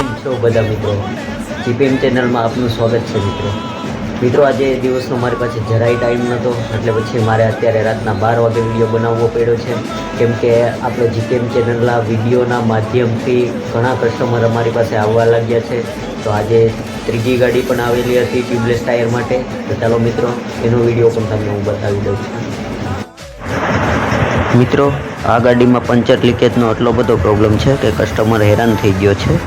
કેમ છો બધા મિત્રો? જીપીએમ ચેનલમાં આપનું સ્વાગત છે મિત્રો. મિત્રો, આજે દિવસનો મારી પાસે જરાય ટાઈમ નહોતો, એટલે પછી મારે અત્યારે રાતના બાર વાગે વીડિયો બનાવવો પડ્યો છે. કેમ કે આપણે જીપીએમ ચેનલના વિડીયોના માધ્યમથી ઘણા કસ્ટમર અમારી પાસે આવવા લાગ્યા છે. તો આજે ત્રીજી ગાડી પણ આવેલી હતી ટ્યુબલેસ ટાયર માટે. તો ચાલો મિત્રો, એનો વીડિયો પણ તમને હું બતાવી દઉં છું. મિત્રો, આ ગાડીમાં પંચર લીકેજનો એટલો બધો પ્રોબ્લેમ છે કે કસ્ટમર હેરાન થઈ ગયો છે.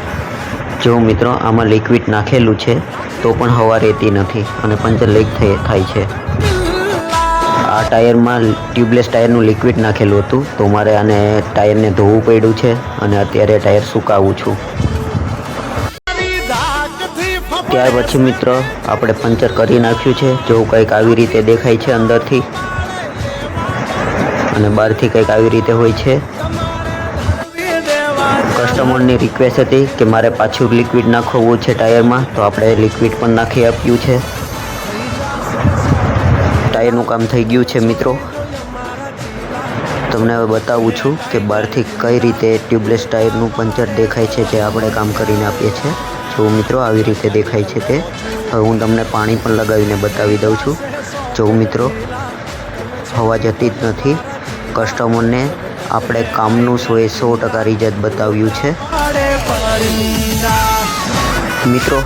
જો મિત્રો આમાં લિક્વિડ નાખેલું છે, તો પણ હવા રહેતી નથી અને પંચર લીક થાય છે. આ ટાયરમાં ટ્યુબલેસ ટાયરનું લિક્વિડ નાખેલું હતું, તો મારે આને ટાયરને ધોવું પડ્યું છે અને અત્યારે ટાયર સુકાવું છું. ત્યાર પછી મિત્રો, આપણે પંચર કરી નાખ્યું છે, જો કંઈક આવી રીતે દેખાય છે અંદરથી. અને બહારથી કંઈક આવી રીતે હોય છે. કસ્ટમરની રિક્વેસ્ટ હતી કે મારે પાછું લિક્વિડ નાખવું છે ટાયરમાં તો આપણે લિક્વિડ પણ નાખી આપ્યું છે. ટાયરનું કામ થઈ ગયું છે મિત્રો. તમને હવે બતાવું છું કે બહારથી કઈ રીતે ટ્યુબલેસ ટાયરનું પંચર દેખાય છે જે આપણે કામ કરીને આપીએ છીએ. જો મિત્રો આવી રીતે દેખાય છે તે, હવે હું તમને પાણી પણ લગાવીને બતાવી દઉં છું. જો મિત્રો, હવા જતી જ નથી. કસ્ટમરને આપણે કામનું સો એ સો ટકા રિઝલ્ટ બતાવ્યું છે. મિત્રો,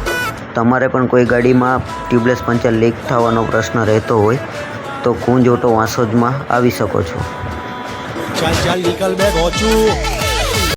તમારે પણ કોઈ ગાડીમાં ટ્યુબલેસ પંચર લીક થવાનો પ્રશ્ન રહેતો હોય, તો કુંજ ઓટો વાંસોજમાં આવી શકો છો. ચાલ ચાલ, નીકળ બે